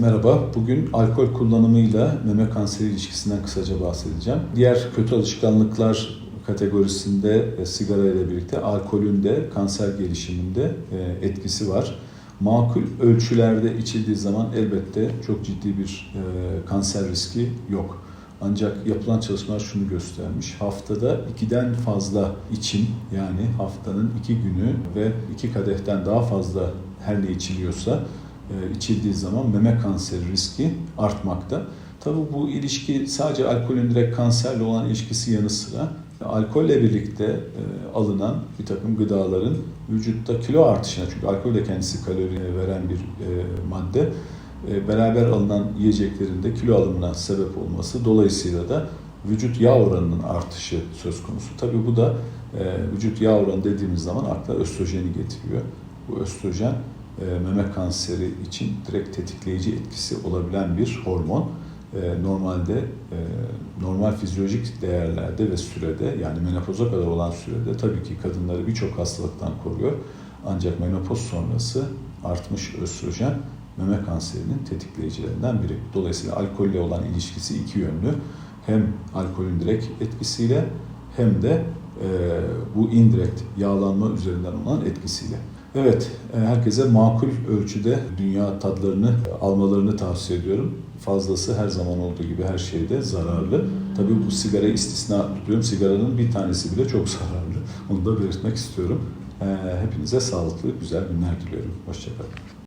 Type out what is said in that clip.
Merhaba, bugün alkol kullanımıyla meme kanseri ilişkisinden kısaca bahsedeceğim. Diğer kötü alışkanlıklar kategorisinde e, sigara ile birlikte alkolün de kanser gelişiminde e, etkisi var. Makul ölçülerde içildiği zaman elbette çok ciddi bir e, kanser riski yok. Ancak yapılan çalışmalar şunu göstermiş. Haftada ikiden fazla içim yani haftanın iki günü ve iki kadehten daha fazla her ne içiliyorsa içildiği zaman meme kanseri riski artmakta. Tabi bu ilişki sadece alkolün direkt kanserle olan ilişkisi yanı sıra alkolle birlikte e, alınan bir takım gıdaların vücutta kilo artışına çünkü alkol de kendisi kalori veren bir e, madde e, beraber alınan yiyeceklerin de kilo alımına sebep olması dolayısıyla da vücut yağ oranının artışı söz konusu. Tabi bu da e, vücut yağ oranı dediğimiz zaman akla östrojeni getiriyor. Bu östrojen e, meme kanseri için direkt tetikleyici etkisi olabilen bir hormon. E, Normalde e, normal fizyolojik değerlerde ve sürede yani menopoza kadar olan sürede tabii ki kadınları birçok hastalıktan koruyor. Ancak menopoz sonrası artmış östrojen meme kanserinin tetikleyicilerinden biri. Dolayısıyla alkolle olan ilişkisi iki yönlü. Hem alkolün direkt etkisiyle hem de e, bu indirekt yağlanma üzerinden olan etkisiyle. Evet, e, herkese makul ölçüde dünya tadlarını almalarını tavsiye ediyorum. Fazlası her zaman olduğu gibi her şeyde zararlı. Tabii bu sigara istisna tutuyorum. Sigaranın bir tanesi bile çok zararlı. Onu da belirtmek istiyorum. E, Hepinize sağlıklı, güzel günler diliyorum. Hoşçakalın.